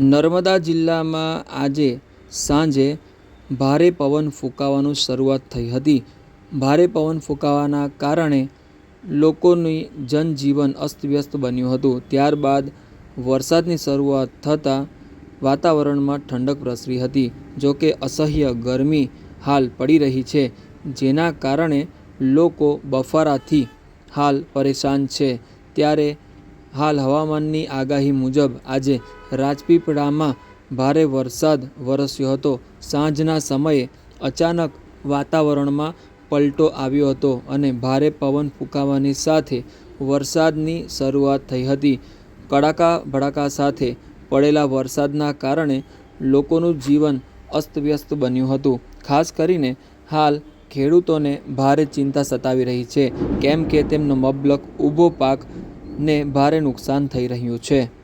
નર્મદા જિલ્લામાં આજે સાંજે ભારે પવન ફૂંકાવાનું શરૂઆત થઈ હતી. ભારે પવન ફૂંકાવાના કારણે લોકોની જનજીવન અસ્તવ્યસ્ત બન્યું હતું. ત્યારબાદ વરસાદની શરૂઆત થતાં વાતાવરણમાં ઠંડક પ્રસરી હતી. જોકે અસહ્ય ગરમી હાલ પડી રહી છે, જેના કારણે લોકો બફારાથી હાલ પરેશાન છે. ત્યારે હાલ હવામાનની આગાહી મુજબ આજે રાજપીપળામાં ભારે વરસાદ વરસ્યો હતો. સાંજના સમયે અચાનક વાતાવરણમાં પલટો આવ્યો હતો અને ભારે પવન ફૂંકાવાની સાથે વરસાદની શરૂઆત થઈ હતી. કડાકા ભડાકા સાથે પડેલા વરસાદના કારણે લોકોનું જીવન અસ્તવ્યસ્ત બન્યું હતું. ખાસ કરીને હાલ ખેડૂતોને ભારે ચિંતા સતાવી રહી છે. કેમ કે તેમનો મબલક ઊભો પાકને ભારે નુકસાન થઈ રહ્યું છે.